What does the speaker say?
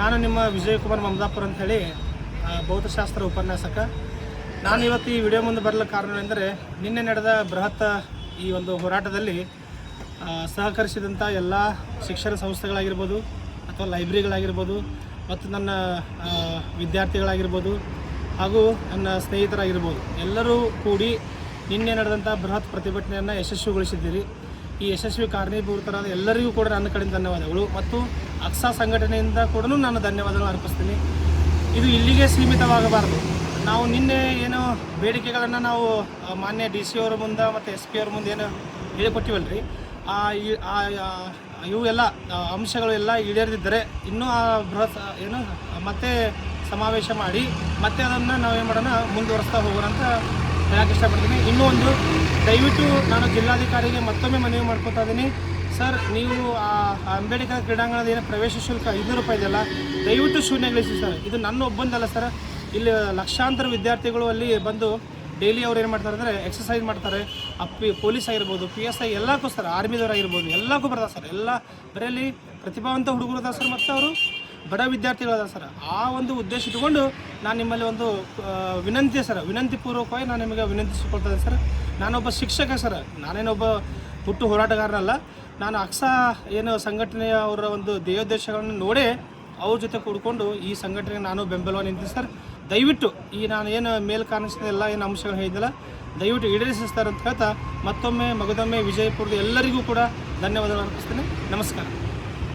ನಾನು ನಿಮ್ಮ ವಿಜಯಕುಮಾರ್ ಮಮದಾಪುರ ಅಂತ ಹೇಳಿ ಭೌತಶಾಸ್ತ್ರ ಉಪನ್ಯಾಸಕ. ನಾನು ಇವತ್ತು ಈ ವಿಡಿಯೋ ಮುಂದೆ ಬರಲು ಕಾರಣವೆಂದರೆ ನಿನ್ನೆ ನಡೆದ ಬೃಹತ್ ಈ ಒಂದು ಹೋರಾಟದಲ್ಲಿ ಸಹಕರಿಸಿದಂಥ ಎಲ್ಲ ಶಿಕ್ಷಣ ಸಂಸ್ಥೆಗಳಾಗಿರ್ಬೋದು ಅಥವಾ ಲೈಬ್ರರಿಗಳಾಗಿರ್ಬೋದು ಮತ್ತು ನನ್ನ ವಿದ್ಯಾರ್ಥಿಗಳಾಗಿರ್ಬೋದು ಹಾಗೂ ನನ್ನ ಸ್ನೇಹಿತರಾಗಿರ್ಬೋದು, ಎಲ್ಲರೂ ಕೂಡಿ ನಿನ್ನೆ ನಡೆದಂಥ ಬೃಹತ್ ಪ್ರತಿಭಟನೆಯನ್ನು ಯಶಸ್ವಿಗೊಳಿಸಿದ್ದೀರಿ. ಈ ಯಶಸ್ವಿ ಕಾರಣೀಭೂತರಾದ ಎಲ್ಲರಿಗೂ ಕೂಡ ನನ್ನ ಕಡೆಯಿಂದ ಧನ್ಯವಾದಗಳು. ಮತ್ತು ಅಕ್ಸಾ ಸಂಘಟನೆಯಿಂದ ಕೂಡ ನಾನು ಧನ್ಯವಾದಗಳನ್ನು ಅರ್ಪಿಸ್ತೀನಿ. ಇದು ಇಲ್ಲಿಗೆ ಸೀಮಿತವಾಗಬಾರದು. ನಾವು ನಿನ್ನೆ ಏನು ಬೇಡಿಕೆಗಳನ್ನು ನಾವು ಮಾನ್ಯ ಡಿ ಸಿ ಅವರ ಮುಂದೆ ಮತ್ತು ಎಸ್ ಪಿ ಅವ್ರ ಮುಂದೆ ಏನು ಹೇಳಿಕೊಟ್ಟಿವಲ್ರಿ. ಆ, ಈ- ಆ, ಆ- ಇವು ಎಲ್ಲ ಅಂಶಗಳು ಎಲ್ಲ ಈಡೇರದಿದ್ದರೆ ಇನ್ನೂ ಆ ಬೃಹತ್ ಏನು, ಮತ್ತೆ ಸಮಾವೇಶ ಮಾಡಿ ಮತ್ತೆ ಅದನ್ನು ನಾವೇನು ಮಾಡೋಣ, ಮುಂದುವರಿಸ್ತಾ ಹೋಗೋಣ ಅಂತ ಹೇಳಕ್ಕೆ ಇಷ್ಟಪಡ್ತೀನಿ. ಇನ್ನೂ ಒಂದು, ದಯವಿಟ್ಟು ನಾನು ಜಿಲ್ಲಾಧಿಕಾರಿಗೆ ಮತ್ತೊಮ್ಮೆ ಮನವಿ ಮಾಡ್ಕೊತಾ ಇದ್ದೀನಿ. ಸರ್, ನೀವು, ಆ, ಅಂಬೇಡ್ಕರ್ ಕ್ರೀಡಾಂಗಣದ ಏನು ಪ್ರವೇಶ ಶುಲ್ಕ ಐನೂರು ರೂಪಾಯಿ ಇದೆಯಲ್ಲ, ದಯವಿಟ್ಟು ಶೂನ್ಯಗೊಳಿಸಿ ಸರ್. ಇದು ನನ್ನ ಒಬ್ಬಂದಲ್ಲ ಸರ್. ಇಲ್ಲಿ ಲಕ್ಷಾಂತರ ವಿದ್ಯಾರ್ಥಿಗಳು ಅಲ್ಲಿ ಬಂದು ಡೈಲಿ ಅವ್ರು ಏನು ಮಾಡ್ತಾರೆ ಅಂದರೆ ಎಕ್ಸಸೈಸ್ ಮಾಡ್ತಾರೆ. ಅಪ್ಪಿ ಪೊಲೀಸ್ ಆಗಿರ್ಬೋದು, ಪಿ ಎಸ್ ಐ ಎಲ್ಲಕ್ಕೂ ಸರ್, ಆರ್ಮಿದವ್ರು ಆಗಿರ್ಬೋದು, ಎಲ್ಲಕ್ಕೂ ಬರ್ತಾರೆ ಸರ್. ಎಲ್ಲ ಬರೀಲಿ ಪ್ರತಿಭಾವಂತ ಹುಡುಗರು ಅದ ಸರ್ ಮತ್ತು ಅವರು. ಬಡ ವಿದ್ಯಾರ್ಥಿಗಳದ ಸರ್. ಆ ಒಂದು ಉದ್ದೇಶ ಇಟ್ಕೊಂಡು ನಾನು ನಿಮ್ಮಲ್ಲಿ ಒಂದು ವಿನಂತಿ ಸರ್. ವಿನಂತಿ ಪೂರ್ವಕವಾಗಿ ನಾನು ನಿಮಗೆ ವಿನಂತಿಸಿಕೊಳ್ತಾ ಸರ್. ನಾನೊಬ್ಬ ಶಿಕ್ಷಕ ಸರ್. ನಾನೇನೊಬ್ಬ ಹುಟ್ಟು ಹೋರಾಟಗಾರನಲ್ಲ. ನಾನು ಅಕ್ಸಾ ಏನು ಸಂಘಟನೆಯ ಅವರ ಒಂದು ಧ್ಯೇಯೋದ್ದೇಶಗಳನ್ನು ನೋಡೇ ಅವ್ರ ಜೊತೆ ಕೂಡಿಕೊಂಡು ಈ ಸಂಘಟನೆಗೆ ನಾನು ಬೆಂಬಲವನ್ನು ನಿಂತೀನಿ ಸರ್. ದಯವಿಟ್ಟು ಈ ನಾನು ಏನು ಮೇಲ್ ಕಾಣಿಸಿದ ಎಲ್ಲ ಏನು ಅಂಶಗಳು ಹೇಳಿದ್ದಲ್ಲ ದಯವಿಟ್ಟು ಈಡೇರಿಸ್ತಾರೆ ಅಂತ ಹೇಳ್ತಾ ಮತ್ತೊಮ್ಮೆ, ಮಗದೊಮ್ಮೆ ವಿಜಯಪುರದ ಎಲ್ಲರಿಗೂ ಕೂಡ ಧನ್ಯವಾದಗಳು ಅರ್ಪಿಸ್ತೇನೆ. ನಮಸ್ಕಾರ.